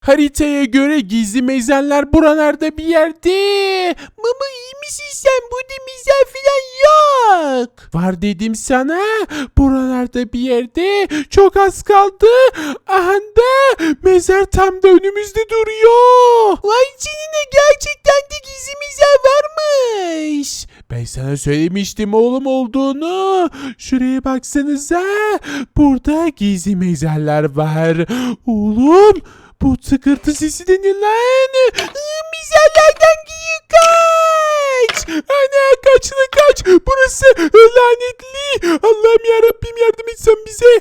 Haritaya göre gizli mezarlar buralarda bir yerde. Mama iyi misin sen? Burada mezar falan yok. Var dedim sana. Buralarda bir yerde çok az kaldı. Aha da mezar tam da önümüzde duruyor. Vay canına gerçekten de gizli mezar varmış. Ben sana söylemiştim oğlum olduğunu. Şuraya baksanıza. Burada gizli mezarlar var. Oğlum bu tıkırtı sesi de ne lan? Iı, Mezarlardan giyin kaç. Ana kaç lan kaç. Burası lanetli. Allah'ım yarabbim yardım etsen bize.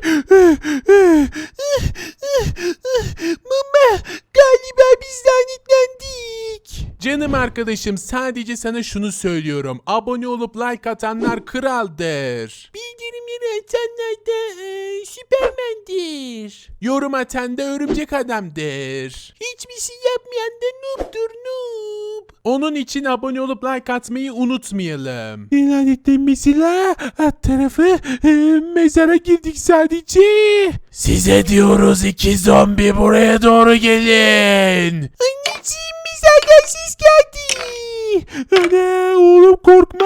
Mama galiba biz lanetlendik. Canım arkadaşım sadece sana şunu söylüyorum. Abone olup like atanlar kraldır. Bildirimleri atanlar da e, süpermendir. Yorum atan da örümcek adamdır. Hiçbir şey yapmayan da noob'dur noob. Onun için abone olup like atmayı unutmayalım. Lanetlenmesiyle alt tarafı e, mezara girdik sadece. Size diyoruz iki zombi buraya doğru gelin. Anneciğim mezardan ses geldi. Ana oğlum korkma.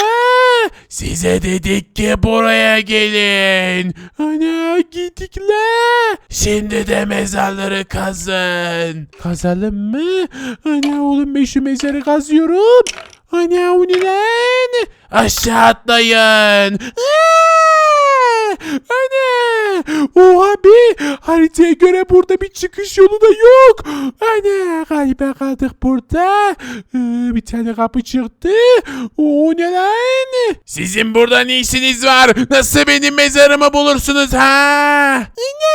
Size dedik ki buraya gelin. Ana gittik la. Şimdi de mezarları kazın. Kazalım mı? Ana oğlum ben şu mezarı kazıyorum. Ana o ne lan? Aşağı atlayın. Aa! Ana! Oha be! Haritaya göre burada bir çıkış yolu da yok. Ana! Galiba kaldık burada. Ee, bir tane kapı çıktı. O ne lan? Sizin burada ne işiniz var? Nasıl benim mezarımı bulursunuz ha? Ana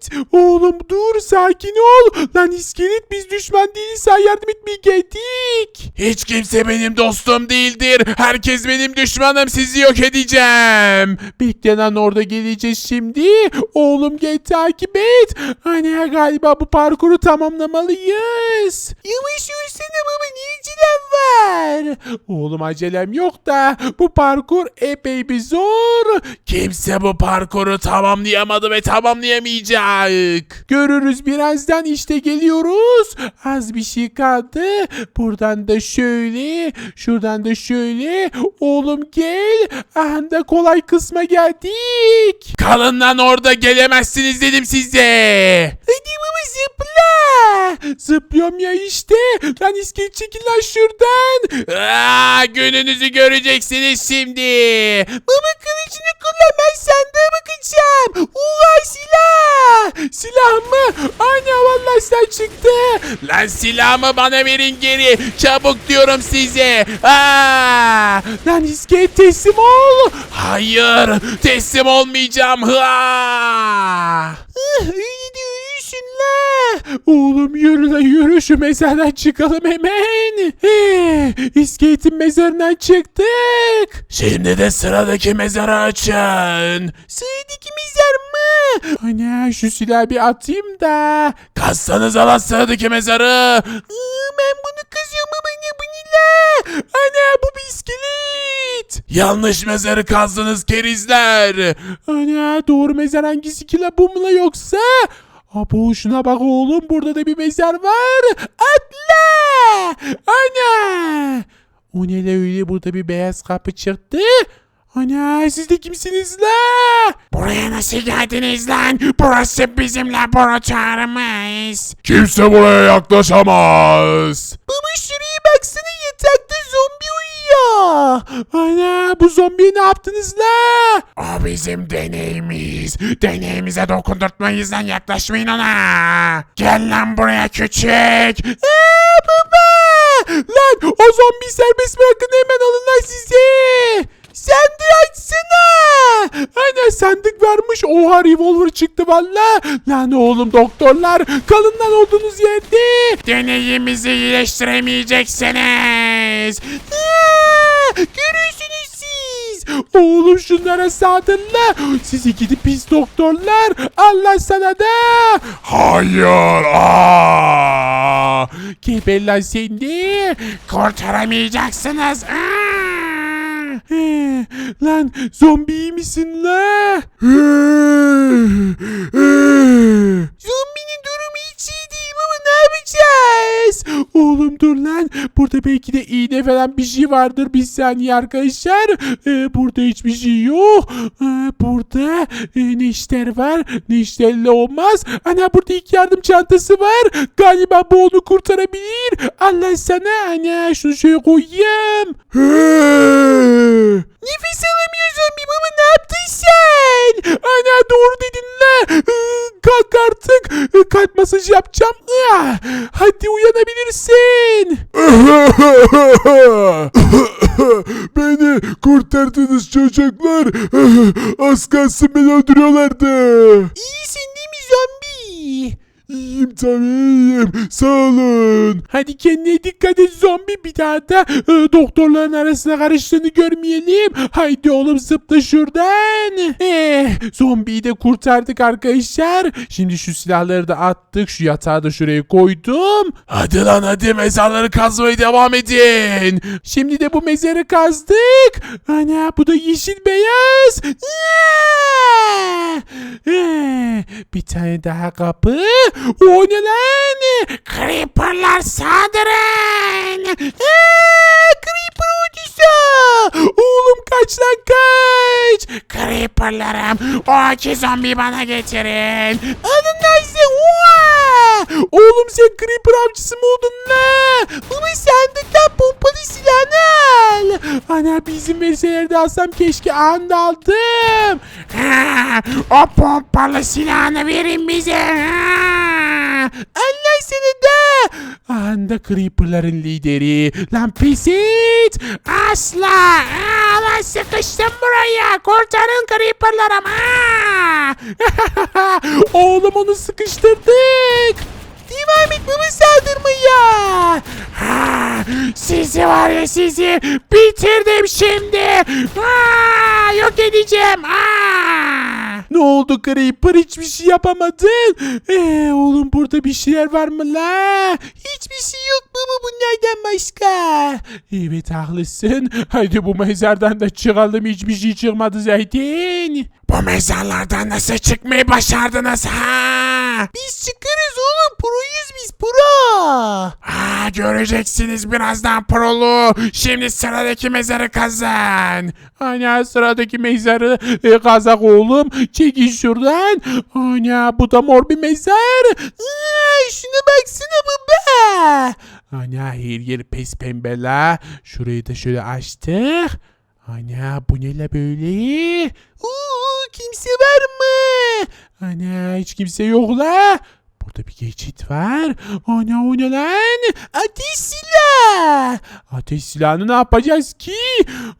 iskelet! Oğlum dur sakin ol. Lan iskelet biz düşman değiliz. Sana yardım etmeye geldik. Hiç kimse benim dostum değildir. Herkes benim düşmanım. Sizi yok edeceğim. Bekle lan orada geleceğiz şimdi. Oğlum gel takip et. Hani galiba bu parkuru tamamlamalıyız. Yavaş yürüsene baba niye Oğlum acelem yok da bu parkur epey bir zor. Kimse bu parkuru tamamlayamadı ve tamamlayamayacak. Görürüz birazdan işte geliyoruz. Az bir şey kaldı. Buradan da şöyle, şuradan da şöyle. Oğlum gel. Aha da kolay kısma geldik. Kalın lan orada gelemezsiniz dedim size. Hadi baba zıpla. Zıplıyorum ya işte. Lan iskelet çekil lan şuradan. Aa, gününüzü göreceksiniz şimdi. Baba kılıcını kullan ben bakacağım. Ulan silah. Silah mı? Ana vallahi silah çıktı. Lan silahımı bana verin geri. Çabuk diyorum size. Aa! Lan iskelet teslim ol. Hayır teslim olmayacağım. Ha! La. Oğlum yürü la yürü şu mezardan çıkalım hemen. He, iskeletin mezarından çıktık. Şimdi de sıradaki mezarı açın. Sıradaki mezar mı? Ana şu silahı bir atayım da. Kazsanız lan sıradaki mezarı. ben bunu kazıyorum ama ne bu ne la? Ana bu bir iskelet. Yanlış mezarı kazdınız kerizler. Ana doğru mezar hangisi ki bu mu la yoksa? Abo şuna bak oğlum burada da bir mezar var. Atla! Ana! O ne la öyle burada bir beyaz kapı çıktı. Ana siz de kimsiniz la? Buraya nasıl geldiniz lan? Burası bizim laboratuvarımız. Kimse buraya yaklaşamaz. Baba şuraya Ana bu zombiye ne yaptınız la? O bizim deneyimiz. Deneyimize dokundurtmayız lan yaklaşmayın ona. Gel lan buraya küçük. Aa, baba! Lan o zombiyi serbest bırakın hemen alın lan sizi. Sandığı açsana. Ana sandık varmış. Oha revolver çıktı valla. Lan oğlum doktorlar kalın lan olduğunuz yerde. Deneyimizi iyileştiremeyeceksiniz. Aa, görürsünüz siz. Oğlum şunlara saldırla. Sizi gidip pis doktorlar. Allah sana da. Hayır. Aa! Geber lan sen de. Kurtaramayacaksınız. Aa! He, lan zombi misin la? Zombinin durumu hiç iyi değil ama ne yapacağız? Oğlum dur la Burada belki de iğne falan bir şey vardır. Bir saniye arkadaşlar. Ee, burada hiçbir şey yok. Ee, burada e, ne var? Ne olmaz. Ana burada ilk yardım çantası var. Galiba bu onu kurtarabilir. Allah sana ana şunu şöyle koyayım. Nefes alamıyorsun bir baba ne yaptın sen? Ana doğru dedin la. Kalk artık. Kalp masajı yapacağım. Hadi uyanabilirsin. Beni kurtardınız çocuklar. Az kalsın beni öldürüyorlardı. İyisin? İyiyim tabii iyiyim. Sağ olun. Hadi kendine dikkat et zombi bir daha da e, doktorların arasına karıştığını görmeyelim. Haydi oğlum zıpla şuradan. Eh, zombiyi de kurtardık arkadaşlar. Şimdi şu silahları da attık. Şu yatağı da şuraya koydum. Hadi lan hadi mezarları kazmaya devam edin. Şimdi de bu mezarı kazdık. Ana bu da yeşil beyaz. Ah! Eh, Bir tane daha kapı. O ne lan? Creeper'lar saldırın. Aa, Creeper ordusu! Oğlum kaç lan kaç! Creeper'larım o iki zombi bana getirin. Alın lan size! Oğlum sen Creeper avcısı mı oldun lan? Ama sandıktan pompalı silahını al! Ana bizim verseler alsam keşke anda aldım. Ha, o pompalı silahını verin bize. Ha. Allah seni de! Anda Creeper'ların lideri. Lan pes et! Asla. Aa, lan sıkıştım buraya. Kurtarın Creeper'larım. Oğlum onu sıkıştırdık. Devam et baba saldırmaya. Ha, sizi var ya sizi bitirdim şimdi. Ha, yok edeceğim. Ha. Ne oldu Creeper hiçbir şey yapamadın? Ee, oğlum burada bir şeyler var mı la? Hiçbir şey yok baba bunlardan başka. Evet haklısın. Hadi bu mezardan da çıkalım hiçbir şey çıkmadı zaten. Bu mezarlardan nasıl çıkmayı başardınız ha? Biz çıkarız oğlum proyuz biz pro. Ha, göreceksiniz birazdan prolu. Şimdi sıradaki mezarı kazan. Ana sıradaki mezarı e, kazak oğlum. Çekin şuradan. Ana bu da mor bir mezar. Aa, şuna baksana baba. Ana her yer pes pembe la. Şurayı da şöyle açtık. Ana bu ne la böyle? Oo, kimse var mı? Ana hiç kimse yok la. Burada bir geçit var. Ana o ne lan? Ateş silah. Ateş silahını ne yapacağız ki?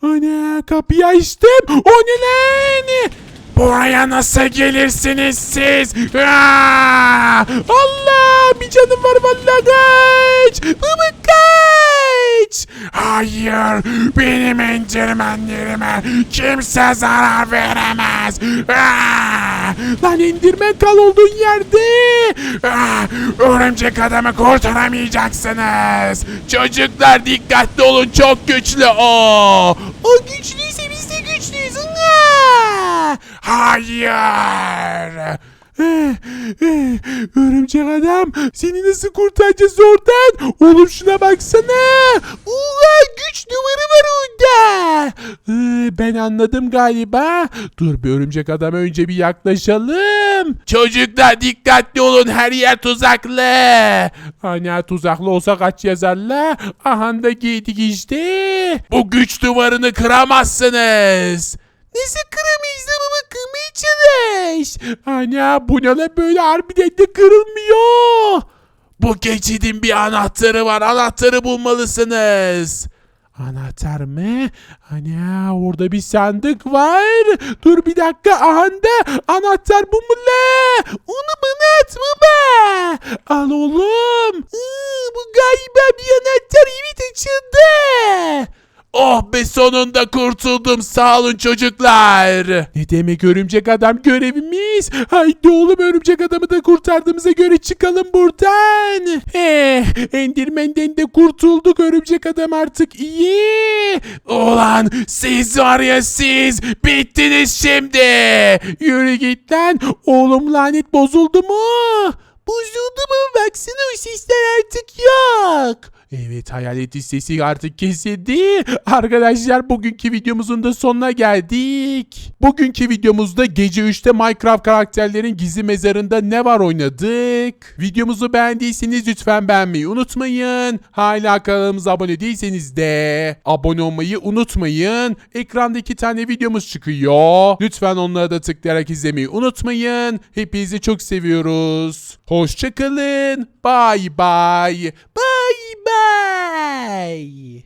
Ana kapıyı açtım. O ne lan? Buraya nasıl gelirsiniz siz? Ha! Allah bir canım var vallahi kaç. Baba kaç. Hayır, benim endirmenlerime kimse zarar veremez. Ha! Lan indirme kal olduğun yerde. Ha! Örümcek adamı kurtaramayacaksınız. Çocuklar dikkatli olun çok güçlü o. O güçlüyse biz de güçlüyüz. Hayır. Örümcek adam seni nasıl kurtaracağız oradan? Oğlum şuna baksana. Ulan güç duvarı var orada. Ee, ben anladım galiba. Dur bir örümcek adam önce bir yaklaşalım. Çocuklar dikkatli olun her yer tuzaklı. Ana tuzaklı olsa kaç yazarla. Aha da giydik işte. Bu güç duvarını kıramazsınız. Nasıl kıramayız ama kırmaya çalış. Ana bu ne lan böyle harbiden de kırılmıyor. Bu geçidin bir anahtarı var. Anahtarı bulmalısınız. Anahtar mı? Ana orada bir sandık var. Dur bir dakika. Aha da anahtar bu mu la? Onu bana at baba. Al oğlum. Iı, bu galiba bir anahtar evet açıldı. Oh be sonunda kurtuldum sağ olun çocuklar. Ne demek örümcek adam görevimiz? Haydi oğlum örümcek adamı da kurtardığımıza göre çıkalım buradan. Eh, Endirmen'den de kurtulduk örümcek adam artık iyi. Ulan siz var ya siz bittiniz şimdi. Yürü git lan. Oğlum lanet bozuldu mu? Bozuldu mu? Baksana o sesler artık yok. Evet hayalet sesi artık kesildi. Arkadaşlar bugünkü videomuzun da sonuna geldik. Bugünkü videomuzda gece 3'te Minecraft karakterlerin gizli mezarında ne var oynadık. Videomuzu beğendiyseniz lütfen beğenmeyi unutmayın. Hala kanalımıza abone değilseniz de abone olmayı unutmayın. Ekranda iki tane videomuz çıkıyor. Lütfen onlara da tıklayarak izlemeyi unutmayın. Hepinizi çok seviyoruz. Hoşçakalın. Bye bye. Bye bye. Hey.